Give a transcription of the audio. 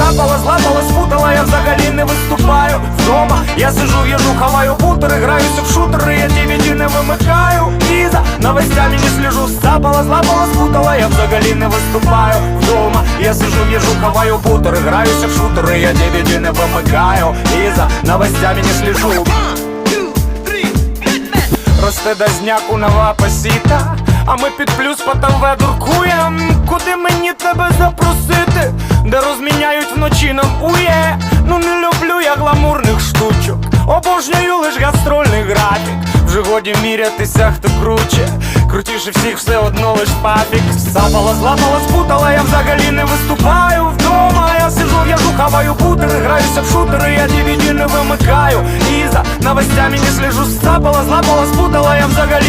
Сапала, злапала, спутала, я взагалі не виступаю. Вдома я сижу, їжу, хаваю бутери, граюся в шутери, я DVD не вимикаю. І за новостями не слежу Сапала, злапала, спутала, я взагалі не виступаю. Вдома я сижу, їжу, хаваю бутери, граюся в шутери, я DVD не вимикаю. І за новостями не слежу Росте дазняку нова посіта, а ми під плюс по ТВ дуркуєм Куди мені тебе запросити, де розміняють вночі нам ує. Ну не люблю я гламурних штучок, обожнюю лиш гастрольний графік. Вже годі мірятися, хто круче, крутіше всіх все одно лиш пафік. Сапала, злапала, спутала, я взагалі не виступаю. Вдома Я сижу, в'яжу, хаваю бутери, граюся в шутери, я DVD не вимикаю. І за новостями не слежу, сапала, злапала, спутала, я взагалі